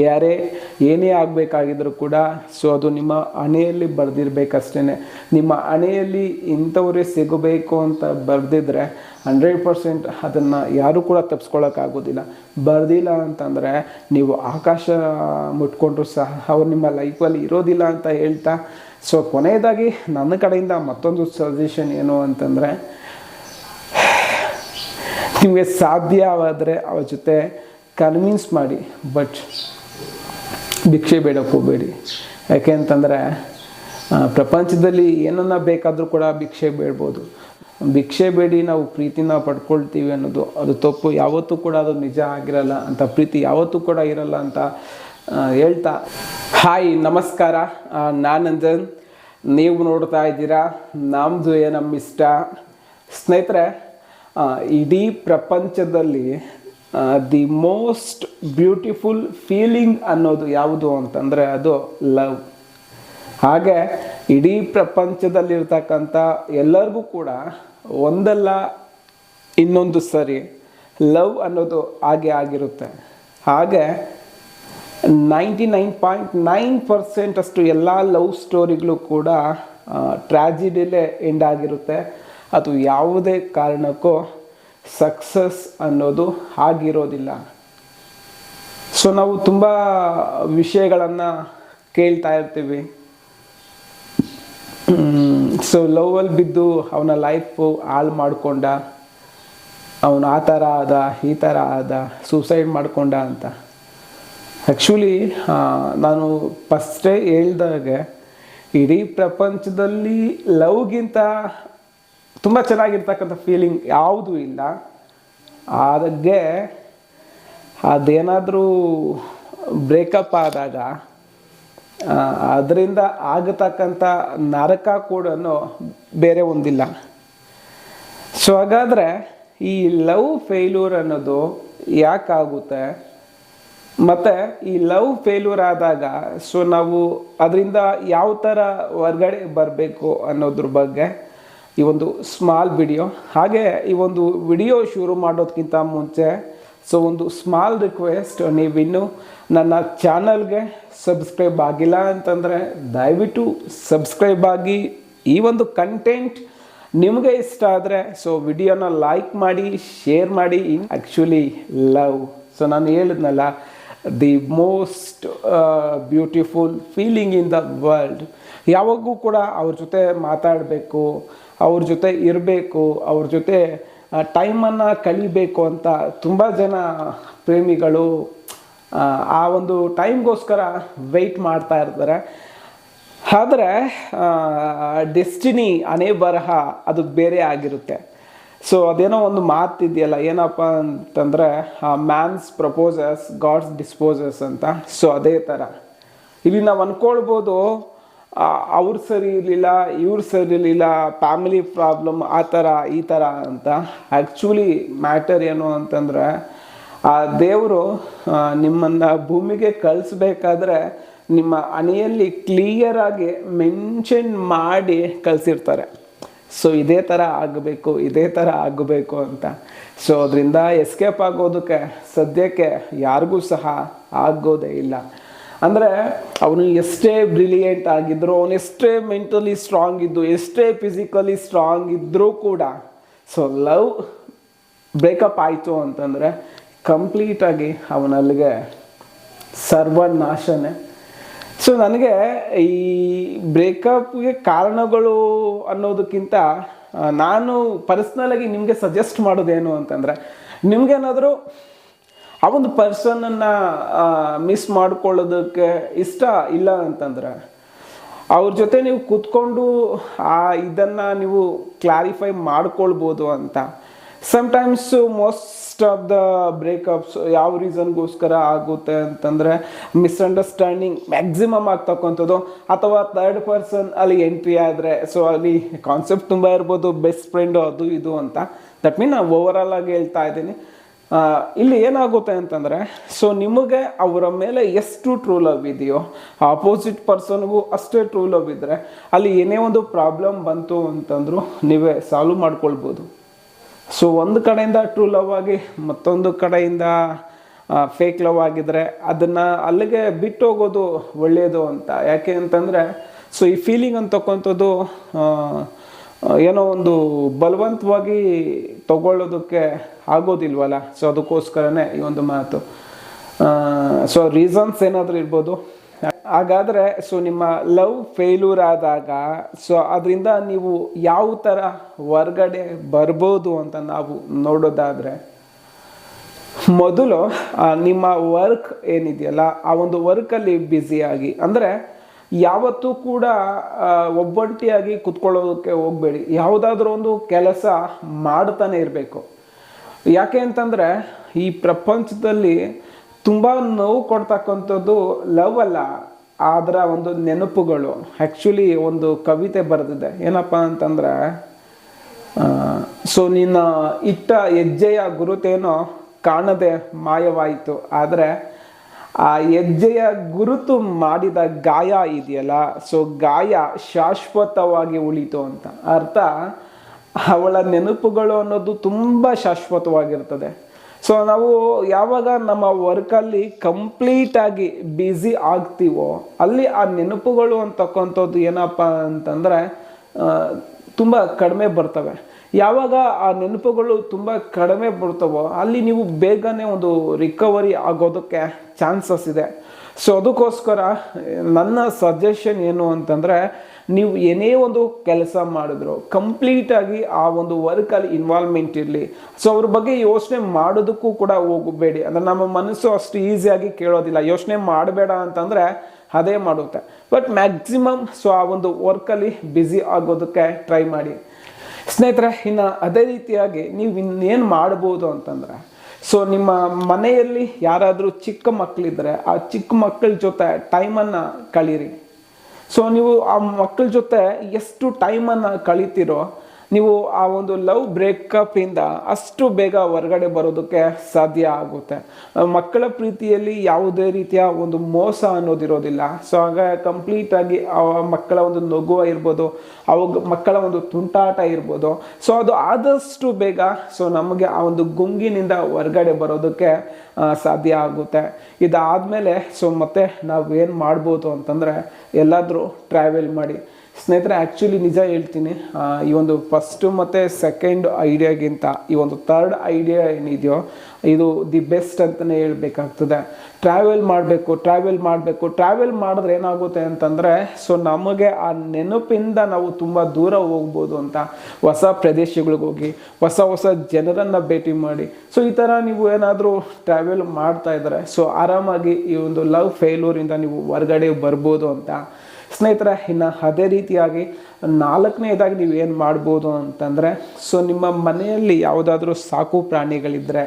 ಯಾರೇ ಏನೇ ಆಗಬೇಕಾಗಿದ್ದರೂ ಕೂಡ ಸೊ ಅದು ನಿಮ್ಮ ಹಣೆಯಲ್ಲಿ ಬರೆದಿರ್ಬೇಕಷ್ಟೇ ನಿಮ್ಮ ಹಣೆಯಲ್ಲಿ ಇಂಥವರೇ ಸಿಗಬೇಕು ಅಂತ ಬರೆದಿದ್ರೆ ಹಂಡ್ರೆಡ್ ಪರ್ಸೆಂಟ್ ಅದನ್ನು ಯಾರೂ ಕೂಡ ತಪ್ಪಿಸ್ಕೊಳ್ಳೋಕ್ಕಾಗೋದಿಲ್ಲ ಬರ್ದಿಲ್ಲ ಅಂತಂದರೆ ನೀವು ಆಕಾಶ ಮುಟ್ಕೊಂಡ್ರು ಸಹ ಅವ್ರು ನಿಮ್ಮ ಲೈಫಲ್ಲಿ ಇರೋದಿಲ್ಲ ಅಂತ ಹೇಳ್ತಾ ಸೊ ಕೊನೆಯದಾಗಿ ನನ್ನ ಕಡೆಯಿಂದ ಮತ್ತೊಂದು ಸಜೆಷನ್ ಏನು ಅಂತಂದರೆ, ನಿಮಗೆ ಸಾಧ್ಯವಾದರೆ ಅವ್ರ ಜೊತೆ ಕನ್ವಿನ್ಸ್ ಮಾಡಿ ಬಟ್ ಭಿಕ್ಷೆ ಬೇಡಕ್ಕೆ ಹೋಗಬೇಡಿ. ಯಾಕೆ ಅಂತಂದರೆ ಪ್ರಪಂಚದಲ್ಲಿ ಏನನ್ನ ಬೇಕಾದರೂ ಕೂಡ ಭಿಕ್ಷೆ ಬೇಡ್ಬೋದು. ಭಿಕ್ಷೆ ಬೇಡಿ, ನಾವು ಪ್ರೀತಿನ ಪಡ್ಕೊಳ್ತೀವಿ ಅನ್ನೋದು, ಅದು ತಪ್ಪು. ಯಾವತ್ತೂ ಕೂಡ ಅದು ನಿಜ ಆಗಿರಲ್ಲ ಅಂತ, ಪ್ರೀತಿ ಯಾವತ್ತೂ ಕೂಡ ಇರಲ್ಲ ಅಂತ ಹೇಳ್ತಾ. ಹಾಯ್ ನಮಸ್ಕಾರ. ನಾನಂಜನ್ ನೀವು ನೋಡ್ತಾ ಇದ್ದೀರಾ ನಮ್ಮದು ನಮ್ಮ ಇಷ್ಟ ಸ್ನೇಹಿತರೆ ಇಡೀ ಪ್ರಪಂಚದಲ್ಲಿ ದಿ ಮೋಸ್ಟ್ ಬ್ಯೂಟಿಫುಲ್ ಫೀಲಿಂಗ್ ಅನ್ನೋದು ಯಾವುದು ಅಂತಂದರೆ ಅದು ಲವ್ ಹಾಗೆ ಇಡೀ ಪ್ರಪಂಚದಲ್ಲಿರ್ತಕ್ಕಂಥ ಎಲ್ಲರಿಗೂ ಕೂಡ ಒಂದಲ್ಲ ಇನ್ನೊಂದು ಸರಿ ಲವ್ ಅನ್ನೋದು ಹಾಗೆ ಆಗಿರುತ್ತೆ. ಹಾಗೆ ninety nine point nine percent ಅಷ್ಟು ಎಲ್ಲ ಲವ್ ಸ್ಟೋರಿಗಳು ಕೂಡ ಟ್ರ್ಯಾಜಿಡಿಲೇ ಎಂಡ್ ಆಗಿರುತ್ತೆ. ಅದು ಯಾವುದೇ ಕಾರಣಕ್ಕೂ ಸಕ್ಸಸ್ ಅನ್ನೋದು ಆಗಿರೋದಿಲ್ಲ. ಸೊ ನಾವು ತುಂಬ ವಿಷಯಗಳನ್ನು ಕೇಳ್ತಾ ಇರ್ತೀವಿ. ಸೊ ಲವಲ್ಲಿ ಬಿದ್ದು ಅವನ ಲೈಫು ಹಾಳು ಮಾಡಿಕೊಂಡ, ಅವನು ಆ ಥರ ಆದ, ಈ ಥರ ಆದ ಸೂಸೈಡ್ ಮಾಡಿಕೊಂಡ ಅಂತ. ಆ್ಯಕ್ಚುಲಿ ನಾನು ಫಸ್ಟೇ ಹೇಳ್ದಾಗೆ ಇಡೀ ಪ್ರಪಂಚದಲ್ಲಿ ಲವ್ಗಿಂತ ತುಂಬ ಚೆನ್ನಾಗಿರ್ತಕ್ಕಂಥ ಫೀಲಿಂಗ್ ಯಾವುದೂ ಇಲ್ಲ. ಅದಕ್ಕೆ ಅದೇನಾದರೂ ಬ್ರೇಕಪ್ ಆದಾಗ ಅದರಿಂದ ಆಗತಕ್ಕಂಥ ನರಕ ಕೂಡ ಬೇರೆ ಒಂದಿಲ್ಲ. ಸೊ ಹಾಗಾದರೆ ಈ ಲವ್ ಫೇಲ್ಯೂರ್ ಅನ್ನೋದು ಯಾಕಾಗುತ್ತೆ? ಮತ್ತು ಈ ಲವ್ ಫೇಲ್ಯೂರ್ ಆದಾಗ ಸೊ ನಾವು ಅದರಿಂದ ಯಾವ ಥರ ಹೊರ್ಗಡೆ ಬರಬೇಕು ಅನ್ನೋದ್ರ ಬಗ್ಗೆ ಈ ಒಂದು ಸ್ಮಾಲ್ ವಿಡಿಯೋ ಹಾಗೆ ಈ ಒಂದು ವಿಡಿಯೋ ಶುರು ಮಾಡೋದಕ್ಕಿಂತ ಮುಂಚೆ ಸೊ ಒಂದು ಸ್ಮಾಲ್ ರಿಕ್ವೆಸ್ಟ್ ನೀವಿನ್ನೂ ನನ್ನ ಚಾನಲ್ಗೆ ಸಬ್ಸ್ಕ್ರೈಬ್ ಆಗಿಲ್ಲ ಅಂತಂದರೆ ದಯವಿಟ್ಟು ಸಬ್ಸ್ಕ್ರೈಬ್ ಆಗಿ. ಈ ಒಂದು ಕಂಟೆಂಟ್ ನಿಮಗೆ ಇಷ್ಟ ಆದರೆ ಸೊ ವಿಡಿಯೋನ ಲೈಕ್ ಮಾಡಿ ಶೇರ್ ಮಾಡಿ. ಇನ್ ಆ್ಯಕ್ಚುಲಿ ಲವ್ ಸೊ ನಾನು ಹೇಳಿದ್ನಲ್ಲ the most beautiful feeling in the world ಯಾವಾಗೂ ಕೂಡ ಅವ್ರ ಜೊತೆ ಮಾತಾಡಬೇಕು ಅವ್ರ ಜೊತೆ ಇರಬೇಕು ಅವ್ರ ಜೊತೆ ಟೈಮನ್ನು ಕಳಿಬೇಕು ಅಂತ ತುಂಬ ಜನ ಪ್ರೇಮಿಗಳು ಆ, ಒಂದು ಟೈಮ್ಗೋಸ್ಕರ ವೆಯ್ಟ್ ಮಾಡ್ತಾ ಇರ್ತಾರೆ. ಆದರೆ ಡೆಸ್ಟಿನಿ ಅನೇ ಬರಹ ಅದು ಬೇರೆ ಆಗಿರುತ್ತೆ. ಸೊ ಅದೇನೋ ಒಂದು ಮಾತಿದೆಯಲ್ಲ ಏನಪ್ಪ ಅಂತಂದರೆ ಮ್ಯಾನ್ಸ್ ಪ್ರಪೋಸಸ್ ಗಾಡ್ಸ್ ಡಿಸ್ಪೋಸಸ್ ಅಂತ. ಸೊ ಅದೇ ಥರ. ಇಲ್ಲಿ ನಾವು ಅಂದ್ಕೊಳ್ಬೋದು ಅವ್ರು ಸರಿ ಇರಲಿಲ್ಲ, ಇವ್ರು ಸರಿ ಇರಲಿಲ್ಲ ಫ್ಯಾಮಿಲಿ ಪ್ರಾಬ್ಲಮ್ ಆ ಥರ ಈ ಥರ ಅಂತ. ಆ್ಯಕ್ಚುಲಿ ಮ್ಯಾಟರ್ ಏನು ಅಂತಂದರೆ, ಆ ದೇವರು ನಿಮ್ಮನ್ನು ಭೂಮಿಗೆ ಕಳಿಸ್ಬೇಕಾದ್ರೆ ನಿಮ್ಮ ಹಣೆಯಲ್ಲಿ ಕ್ಲಿಯರಾಗಿ ಮೆನ್ಷನ್ ಮಾಡಿ ಕಳಿಸಿರ್ತಾರೆ. ಸೊ ಇದೇ ಥರ ಆಗಬೇಕು, ಇದೇ ಥರ ಆಗಬೇಕು ಅಂತ. ಸೊ ಅದರಿಂದ ಎಸ್ಕೇಪ್ ಆಗೋದಕ್ಕೆ, ಸದ್ಯಕ್ಕೆ ಯಾರಿಗೂ ಸಹ ಆಗೋದೇ ಇಲ್ಲ. ಅಂದರೆ ಅವನು ಎಷ್ಟೇ ಬ್ರಿಲಿಯೆಂಟ್ ಆಗಿದ್ದರು ಅವನು ಎಷ್ಟೇ ಮೆಂಟಲಿ ಸ್ಟ್ರಾಂಗ್ ಇದ್ದು, ಎಷ್ಟೇ ಫಿಸಿಕಲಿ ಸ್ಟ್ರಾಂಗ್ ಇದ್ದರೂ ಕೂಡ ಸೊ ಲವ್ ಬ್ರೇಕಪ್ ಆಯಿತು ಅಂತಂದರೆ ಕಂಪ್ಲೀಟಾಗಿ ಅವನಲ್ಲಿಗೆ ಸರ್ವನಾಶನೇ. ಸೊ ನನಗೆ ಈ ಬ್ರೇಕಪ್ಗೆ ಕಾರಣಗಳು ಅನ್ನೋದಕ್ಕಿಂತ ನಾನು ಪರ್ಸ್ನಲಾಗಿ ನಿಮಗೆ ಸಜೆಸ್ಟ್ ಮಾಡೋದೇನು ಅಂತಂದರೆ, ನಿಮ್ಗೇನಾದರೂ ಆ ಒಂದು ಪರ್ಸನನ್ನು ಮಿಸ್ ಮಾಡ್ಕೊಳ್ಳೋದಕ್ಕೆ ಇಷ್ಟ ಇಲ್ಲ ಅಂತಂದ್ರೆ, ಅವ್ರ ಜೊತೆ ನೀವು ಕೂತ್ಕೊಂಡು, ಆ, ಇದನ್ನು ನೀವು ಕ್ಲಾರಿಫೈ ಮಾಡ್ಕೊಳ್ಬೋದು ಅಂತ. Sometimes most of the breakups ಯಾವ ರೀಸನ್ಗೋಸ್ಕರ ಆಗುತ್ತೆ ಅಂತಂದರೆ ಮಿಸ್ಅಂಡರ್ಸ್ಟ್ಯಾಂಡಿಂಗ್ ಮ್ಯಾಕ್ಸಿಮಮ್ ಆಗ್ತಕ್ಕಂಥದ್ದು ಅಥವಾ ಥರ್ಡ್ ಪರ್ಸನ್ ಅಲ್ಲಿ ಎಂಟ್ರಿ ಆದರೆ ಸೊ ಅಲ್ಲಿ ಕಾನ್ಸೆಪ್ಟ್ ತುಂಬ ಇರ್ಬೋದು ಬೆಸ್ಟ್ ಫ್ರೆಂಡು ಅದು ಇದು ಅಂತ. ದಟ್ ಮೀನ್ ನಾನು ಓವರಾಲ್ ಆಗಿ ಹೇಳ್ತಾ ಇದ್ದೀನಿ. ಇಲ್ಲಿ ಏನಾಗುತ್ತೆ ಅಂತಂದರೆ ಸೊ ನಿಮಗೆ ಅವರ ಮೇಲೆ ಎಷ್ಟು ಟ್ರೂ ಲವ್ ಇದೆಯೋ ಆಪೋಸಿಟ್ ಪರ್ಸನ್ಗೂ ಅಷ್ಟೇ ಟ್ರೂ ಲವ್ ಇದ್ದರೆ ಅಲ್ಲಿ ಏನೇ ಒಂದು ಪ್ರಾಬ್ಲಮ್ ಬಂತು ಅಂತಂದರೂ ನೀವೇ ಸಾಲ್ವ್ ಮಾಡ್ಕೊಳ್ಬೋದು. ಸೊ ಒಂದು ಕಡೆಯಿಂದ ಟ್ರೂ ಲವ್ ಆಗಿ ಮತ್ತೊಂದು ಕಡೆಯಿಂದ ಫೇಕ್ ಲವ್ ಆಗಿದ್ರೆ ಅದನ್ನು ಅಲ್ಲಿಗೆ ಬಿಟ್ಟು ಹೋಗೋದು ಒಳ್ಳೆಯದು ಅಂತ. ಯಾಕೆ ಅಂತಂದರೆ ಸೊ ಈ ಫೀಲಿಂಗ್ ಆ, ಏನೋ ಒಂದು ಬಲವಂತವಾಗಿ ತಗೊಳ್ಳೋದಕ್ಕೆ ಆಗೋದಿಲ್ವಲ್ಲ? ಸೊ ಅದಕ್ಕೋಸ್ಕರನೇ ಈ ಒಂದು ಮಾತು. ಸೊ ರೀಸನ್ಸ್ ಏನಾದರೂ ಇರ್ಬೋದು. ಹಾಗಾದರೆ ಸೊ ನಿಮ್ಮ ಲವ್ ಫೇಲ್ಯೂರ್ ಆದಾಗ ಸೊ ಅದರಿಂದ ನೀವು ಯಾವ ಥರ ಹೊರ್ಗಡೆ ಬರ್ಬೋದು ಅಂತ ನಾವು ನೋಡೋದಾದರೆ, ಮೊದಲು ನಿಮ್ಮ ವರ್ಕ್ ಏನಿದೆಯಲ್ಲ, ಆ ಒಂದು ವರ್ಕಲ್ಲಿ ಬ್ಯುಸಿಯಾಗಿ ಅಂದರೆ ಯಾವತ್ತೂ ಕೂಡ ಒಬ್ಬಂಟಿಯಾಗಿ ಕುತ್ಕೊಳ್ಳೋದಕ್ಕೆ ಹೋಗಬೇಡಿ. ಯಾವುದಾದ್ರೂ ಒಂದು ಕೆಲಸ ಮಾಡ್ತಾನೆ ಇರಬೇಕು. ಯಾಕೆ ಅಂತಂದರೆ, ಈ ಪ್ರಪಂಚದಲ್ಲಿ ತುಂಬ ನೋವು ಕೊಡ್ತಕ್ಕಂಥದ್ದು ಲವ್ ಅಲ್ಲ ಅದರ ಒಂದು ನೆನಪುಗಳು. ಆ್ಯಕ್ಚುಲಿ ಒಂದು ಕವಿತೆ ಬರೆದಿದೆ. ಏನಪ್ಪ ಅಂತಂದರೆ ಸೊ ನಿನ್ನ ಇಟ್ಟ ಹೆಜ್ಜೆಯ ಗುರುತೇನೋ ಕಾಣದೆ ಮಾಯವಾಯಿತು. ಆದರೆ ಆ ಹೆಜ್ಜೆಯ ಗುರುತು ಮಾಡಿದ ಗಾಯ ಇದೆಯಲ್ಲ? ಸೊ ಗಾಯ ಶಾಶ್ವತವಾಗಿ ಉಳಿತು ಅಂತ. ಅರ್ಥ? ಅವಳ ನೆನಪುಗಳು ಅನ್ನೋದು ತುಂಬ ಶಾಶ್ವತವಾಗಿರ್ತದೆ. ಸೊ ನಾವು ಯಾವಾಗ ನಮ್ಮ ವರ್ಕಲ್ಲಿ ಕಂಪ್ಲೀಟಾಗಿ ಬ್ಯುಸಿ ಆಗ್ತೀವೋ, ಅಲ್ಲಿ ಆ ನೆನಪುಗಳು ಅಂತಕ್ಕಂಥದ್ದು ಏನಪ್ಪ ಅಂತಂದರೆ ತುಂಬ ಕಡಿಮೆ ಬರ್ತವೆ. ಯಾವಾಗ ಆ ನೆನಪುಗಳು ತುಂಬ ಕಡಿಮೆ ಬರ್ತವೋ ಅಲ್ಲಿ ನೀವು ಬೇಗನೆ ಒಂದು ರಿಕವರಿ ಆಗೋದಕ್ಕೆ ಚಾನ್ಸಸ್ ಇದೆ. ಸೊ ಅದಕ್ಕೋಸ್ಕರ ನನ್ನ ಸಜೆಷನ್ ಏನು ಅಂತಂದರೆ, ನೀವು ಏನೇ ಒಂದು ಕೆಲಸ ಮಾಡಿದ್ರು ಕಂಪ್ಲೀಟಾಗಿ ಆ ಒಂದು ವರ್ಕಲ್ಲಿ ಇನ್ವಾಲ್ವ್ಮೆಂಟ್ ಇರಲಿ. ಸೊ ಅವ್ರ ಬಗ್ಗೆ ಯೋಚನೆ ಮಾಡೋದಕ್ಕೂ ಕೂಡ ಹೋಗಬೇಡಿ. ಅಂದರೆ ನಮ್ಮ ಮನಸ್ಸು ಅಷ್ಟು ಈಸಿಯಾಗಿ ಕೇಳೋದಿಲ್ಲ. ಯೋಚನೆ ಮಾಡಬೇಡ ಅಂತಂದರೆ ಅದೇ ಮಾಡುತ್ತೆ. ಬಟ್ ಮ್ಯಾಕ್ಸಿಮಮ್ ಸೊ ಆ ಒಂದು ವರ್ಕಲ್ಲಿ ಬ್ಯುಸಿ ಆಗೋದಕ್ಕೆ ಟ್ರೈ ಮಾಡಿ. ಸ್ನೇಹಿತರೆ, ಇನ್ನು ಅದೇ ರೀತಿಯಾಗಿ ನೀವು ಇನ್ನೇನು ಮಾಡ್ಬೋದು ಅಂತಂದರೆ ಸೊ ನಿಮ್ಮ ಮನೆಯಲ್ಲಿ ಯಾರಾದರೂ ಚಿಕ್ಕ ಮಕ್ಕಳಿದ್ದರೆ ಆ ಚಿಕ್ಕ ಮಕ್ಕಳ ಜೊತೆ ಟೈಮನ್ನು ಕಳೀರಿ. ಸೊ ನೀವು ಆ ಮಕ್ಕಳ ಜೊತೆ ಎಷ್ಟು ಟೈಮನ್ನು ಕಳಿತೀರೋ ನೀವು ಆ ಒಂದು ಲವ್ ಬ್ರೇಕಪ್ಪಿಂದ ಅಷ್ಟು ಬೇಗ ಹೊರಗಡೆ ಬರೋದಕ್ಕೆ ಸಾಧ್ಯ ಆಗುತ್ತೆ. ಮಕ್ಕಳ ಪ್ರೀತಿಯಲ್ಲಿ ಯಾವುದೇ ರೀತಿಯ ಒಂದು ಮೋಸ ಅನ್ನೋದಿರೋದಿಲ್ಲ. ಸೊ ಆಗ ಕಂಪ್ಲೀಟಾಗಿ ಆ ಮಕ್ಕಳ ಒಂದು ನಗು ಇರ್ಬೋದು, ಅವಾಗ ಮಕ್ಕಳ ಒಂದು ತುಂಟಾಟ ಇರ್ಬೋದು. ಸೊ ಅದು ಆದಷ್ಟು ಬೇಗ ಸೊ ನಮಗೆ ಆ ಒಂದು ಗುಂಗಿನಿಂದ ಹೊರಗಡೆ ಬರೋದಕ್ಕೆ ಸಾಧ್ಯ ಆಗುತ್ತೆ. ಇದಾದಮೇಲೆ ಸೊ ಮತ್ತೆ ನಾವು ಏನು ಮಾಡ್ಬೋದು ಅಂತಂದರೆ, ಎಲ್ಲಾದರೂ ಟ್ರಾವೆಲ್ ಮಾಡಿ. ಸ್ನೇಹಿತರೆ ಆ್ಯಕ್ಚುಲಿ ನಿಜ ಹೇಳ್ತೀನಿ. ಈ ಒಂದು ಫಸ್ಟು ಮತ್ತು ಸೆಕೆಂಡ್ ಐಡಿಯಾಗಿಂತ ಈ ಒಂದು ಥರ್ಡ್ ಐಡಿಯಾ ಏನಿದೆಯೋ, ಇದು ದಿ ಬೆಸ್ಟ್ ಅಂತಲೇ ಹೇಳಬೇಕಾಗ್ತದೆ. ಟ್ರಾವೆಲ್ ಮಾಡಬೇಕು ಟ್ರಾವೆಲ್ ಮಾಡಬೇಕು. ಟ್ರಾವೆಲ್ ಮಾಡಿದ್ರೆ ಏನಾಗುತ್ತೆ ಅಂತಂದರೆ ಸೊ ನಮಗೆ ಆ ನೆನಪಿಂದ ನಾವು ತುಂಬ ದೂರ ಹೋಗ್ಬೋದು ಅಂತ ಹೊಸ ಪ್ರದೇಶಗಳಿಗೆ ಹೋಗಿ, ಹೊಸ ಹೊಸ ಜನರನ್ನು ಭೇಟಿ ಮಾಡಿ. ಸೊ ಈ ಥರ ನೀವು ಏನಾದರೂ ಟ್ರಾವೆಲ್ ಮಾಡ್ತಾ ಇದ್ದಾರೆ ಸೊ ಆರಾಮಾಗಿ ಈ ಒಂದು ಲವ್ ಫೇಲೂರಿಂದ ನೀವು ಹೊರಗಡೆ ಬರ್ಬೋದು ಅಂತ. ಸ್ನೇಹಿತರೆ, ಇನ್ನು ಅದೇ ರೀತಿಯಾಗಿ ನಾಲ್ಕನೇದಾಗಿ ನೀವು ಏನು ಮಾಡ್ಬೋದು ಅಂತಂದರೆ, ಸೊ ನಿಮ್ಮ ಮನೆಯಲ್ಲಿ ಯಾವುದಾದ್ರೂ ಸಾಕು ಪ್ರಾಣಿಗಳಿದ್ದರೆ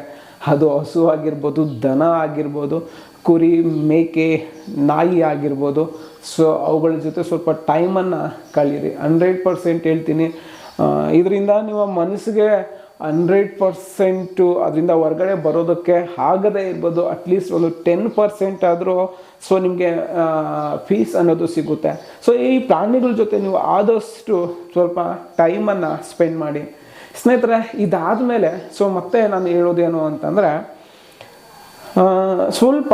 ಅದು ಹಸು ಆಗಿರ್ಬೋದು, ದನ ಆಗಿರ್ಬೋದು, ಕುರಿ, ಮೇಕೆ, ನಾಯಿ ಆಗಿರ್ಬೋದು, ಸೊ ಅವುಗಳ ಜೊತೆ ಸ್ವಲ್ಪ ಟೈಮನ್ನು ಕಳೀರಿ. ಹಂಡ್ರೆಡ್ ಪರ್ಸೆಂಟ್ ಹೇಳ್ತೀನಿ. ಇದರಿಂದ ನಿಮ್ಮ ಮನಸ್ಸಿಗೆ ಹಂಡ್ರೆಡ್ ಪರ್ಸೆಂಟು ಅದರಿಂದ ಹೊರಗಡೆ ಬರೋದಕ್ಕೆ ಆಗದೇ ಇರ್ಬೋದು ಅಟ್ಲೀಸ್ಟ್ ಒಂದು ಟೆನ್ ಪರ್ಸೆಂಟ್ ಆದರೂ ಸೊ ನಿಮಗೆ ಫೀಸ್ ಅನ್ನೋದು ಸಿಗುತ್ತೆ. ಸೊ ಈ ಪ್ರಾಣಿಗಳ ಜೊತೆ ನೀವು ಆದಷ್ಟು ಸ್ವಲ್ಪ ಟೈಮನ್ನು ಸ್ಪೆಂಡ್ ಮಾಡಿ. ಸ್ನೇಹಿತರೆ ಇದಾದ ಮೇಲೆ ಸೊ ಮತ್ತೆ ನಾನು ಹೇಳೋದೇನು ಅಂತಂದರೆ ಸ್ವಲ್ಪ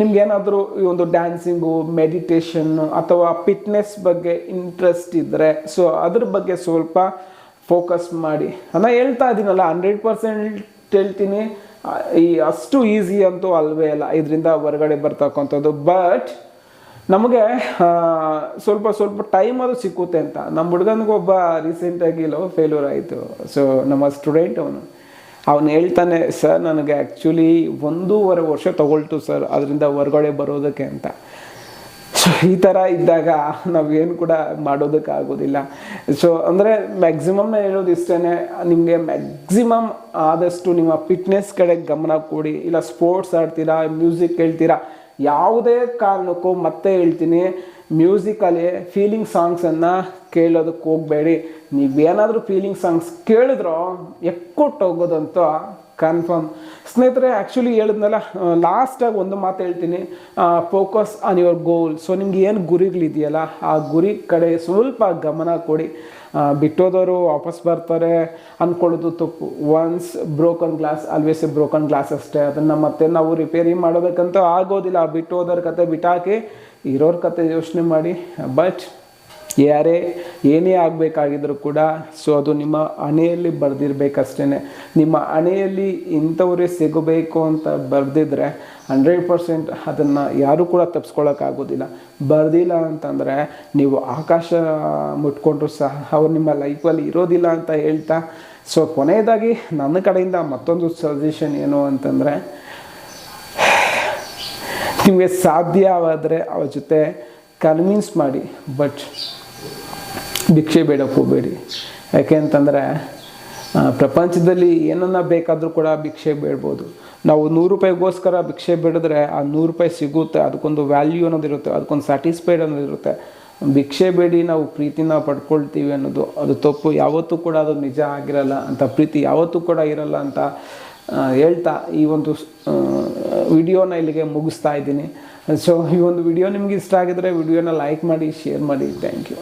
ನಿಮ್ಗೇನಾದರೂ ಈ ಒಂದು ಡ್ಯಾನ್ಸಿಂಗು ಮೆಡಿಟೇಷನ್ನು ಅಥವಾ ಫಿಟ್ನೆಸ್ ಬಗ್ಗೆ ಇಂಟ್ರೆಸ್ಟ್ ಇದ್ದರೆ ಸೊ ಅದ್ರ ಬಗ್ಗೆ ಸ್ವಲ್ಪ ಫೋಕಸ್ ಮಾಡಿ. ನಾನು ಹೇಳ್ತಾ ಇದ್ದೀನಲ್ಲ ಹಂಡ್ರೆಡ್ ಪರ್ಸೆಂಟ್ ಹೇಳ್ತೀನಿ. ಈ ಅಷ್ಟು ಈಸಿ ಅಂತೂ ಅಲ್ವೇ ಅಲ್ಲ, ಇದರಿಂದ ಹೊರಗಡೆ ಬರ್ತಕ್ಕಂಥದ್ದು. ಬಟ್ ನಮಗೆ ಸ್ವಲ್ಪ ಸ್ವಲ್ಪ ಟೈಮ್ ಅದು ಸಿಕ್ಕುತ್ತೆ ಅಂತ. ನಮ್ಮ ಹುಡುಗನಿಗೆ ಒಬ್ಬ ರೀಸೆಂಟಾಗಿ ಲವ್ ಫೇಲ್ಯೂರ್ ಆಯಿತು. ಸೊ ನಮ್ಮ ಸ್ಟೂಡೆಂಟ್ ಅವನು. ಅವನು ಹೇಳ್ತಾನೆ ಸರ್ ನನಗೆ ಆ್ಯಕ್ಚುಲಿ ಒಂದೂವರೆ ವರ್ಷ ತಗೊಳ್ತು ಸರ್ ಅದರಿಂದ ಹೊರಗಡೆ ಬರೋದಕ್ಕೆ ಅಂತ. ಸೊ ಈ ಥರ ಇದ್ದಾಗ ನಾವೇನು ಕೂಡ ಮಾಡೋದಕ್ಕಾಗೋದಿಲ್ಲ ಸೊ ಅಂದರೆ ಮ್ಯಾಕ್ಸಿಮಮ್ ನಾನು ಹೇಳೋದು ಇಷ್ಟೇ ನಿಮಗೆ ಮ್ಯಾಕ್ಸಿಮಮ್ ಆದಷ್ಟು ನಿಮ್ಮ ಫಿಟ್ನೆಸ್ ಕಡೆ ಗಮನ ಕೊಡಿ. ಇಲ್ಲ ಸ್ಪೋರ್ಟ್ಸ್ ಆಡ್ತೀರಾ ಮ್ಯೂಸಿಕ್ ಕೇಳ್ತೀರಾ, ಯಾವುದೇ ಕಾರಣಕ್ಕೂ ಮತ್ತೆ ಹೇಳ್ತೀನಿ ಮ್ಯೂಸಿಕಲ್ಲಿ ಫೀಲಿಂಗ್ ಸಾಂಗ್ಸನ್ನು ಕೇಳೋದಕ್ಕೆ ಹೋಗಬೇಡಿ. ನೀವೇನಾದರೂ ಫೀಲಿಂಗ್ ಸಾಂಗ್ಸ್ ಕೇಳಿದ್ರೋ ಎಕ್ಕೊಟ್ಟು ಹೋಗೋದಂತೂ ಕನ್ಫರ್ಮ್ ಸ್ನೇಹಿತರೆ ಆ್ಯಕ್ಚುಲಿ ಹೇಳಿದ್ನಲ್ಲ ಲಾಸ್ಟಾಗಿ ಒಂದು ಮಾತು ಹೇಳ್ತೀನಿ. Focus on your goal so ನಿಮ್ಗೆ ಏನು ಗುರಿಗಳಿದೆಯಲ್ಲ, ಆ ಗುರಿ ಕಡೆ ಸ್ವಲ್ಪ ಗಮನ ಕೊಡಿ. ಬಿಟ್ಟೋದವರು ವಾಪಸ್ ಬರ್ತಾರೆ ಅಂದ್ಕೊಳ್ಳೋದು ತಪ್ಪು. Once broken glass always a broken glass ಅಷ್ಟೇ. ಅದನ್ನು ಮತ್ತೆ ನಾವು ರಿಪೇರಿ ಮಾಡಬೇಕಂತ ಆಗೋದಿಲ್ಲ. ಬಿಟ್ಟೋದವ್ರ ಕತೆ ಬಿಟ್ಟಾಕಿ ಇರೋರ ಕತೆ ಯೋಚನೆ ಮಾಡಿ. ಬಟ್ ಯಾರೇ ಏನೇ ಆಗಬೇಕಾಗಿದ್ದರೂ ಕೂಡ ಸೊ ಅದು ನಿಮ್ಮ ಹಣೆಯಲ್ಲಿ ಬರೆದಿರ್ಬೇಕಷ್ಟೇ ನಿಮ್ಮ ಹಣೆಯಲ್ಲಿ ಇಂಥವರೇ ಸಿಗಬೇಕು ಅಂತ ಬರೆದಿದ್ರೆ ಹಂಡ್ರೆಡ್ ಪರ್ಸೆಂಟ್ ಅದನ್ನು ಯಾರೂ ಕೂಡ ತಪ್ಪಿಸ್ಕೊಳ್ಳೋಕ್ಕಾಗೋದಿಲ್ಲ ಬರೆದಿಲ್ಲ ಅಂತಂದರೆ ನೀವು ಆಕಾಶ ಮುಟ್ಕೊಂಡ್ರು ಸಹ ಅವ್ರು ನಿಮ್ಮ ಲೈಫಲ್ಲಿ ಇರೋದಿಲ್ಲ ಅಂತ ಹೇಳ್ತಾ ಸೊ ಕೊನೆಯದಾಗಿ ನನ್ನ ಕಡೆಯಿಂದ ಮತ್ತೊಂದು ಸಜೆಷನ್ ಏನು ಅಂತಂದರೆ, ನಿಮಗೆ ಸಾಧ್ಯವಾದರೆ ಅವ್ರ ಜೊತೆ ಕನ್ವಿನ್ಸ್ ಮಾಡಿ ಬಟ್ ಭಿಕ್ಷೆ ಬೇಡಕ್ಕೆ ಹೋಗಬೇಡಿ ಯಾಕೆ ಅಂತಂದರೆ ಪ್ರಪಂಚದಲ್ಲಿ ಏನನ್ನ ಬೇಕಾದರೂ ಕೂಡ ಭಿಕ್ಷೆ ಬೇಡ್ಬೋದು. ನಾವು ನೂರು ರೂಪಾಯಿಗೋಸ್ಕರ ಭಿಕ್ಷೆ ಬೇಡಿದ್ರೆ ಆ ನೂರು ರೂಪಾಯಿ ಸಿಗುತ್ತೆ, ಅದಕ್ಕೊಂದು ವ್ಯಾಲ್ಯೂ ಅನ್ನೋದಿರುತ್ತೆ ಅದಕ್ಕೊಂದು ಸ್ಯಾಟಿಸ್ಫೈಡ್ ಅನ್ನೋದಿರುತ್ತೆ ಭಿಕ್ಷೆ ಬೇಡಿ ನಾವು ಪ್ರೀತಿನ ಪಡ್ಕೊಳ್ತೀವಿ ಅನ್ನೋದು, ಅದು ತಪ್ಪು. ಯಾವತ್ತೂ ಕೂಡ ಅದು ನಿಜ ಆಗಿರಲ್ಲ ಅಂತ, ಪ್ರೀತಿ ಯಾವತ್ತೂ ಕೂಡ ಇರಲ್ಲ ಅಂತ ಹೇಳ್ತಾ ಈ ಒಂದು ವಿಡಿಯೋನ ಇಲ್ಲಿಗೆ ಮುಗಿಸ್ತಾ ಇದ್ದೀನಿ. ಸೊ ಈ ಒಂದು ವಿಡಿಯೋ ನಿಮ್ಗೆ ಇಷ್ಟ ಆಗಿದ್ರೆ ವಿಡಿಯೋನ ಲೈಕ್ ಮಾಡಿ ಶೇರ್ ಮಾಡಿ. Thank you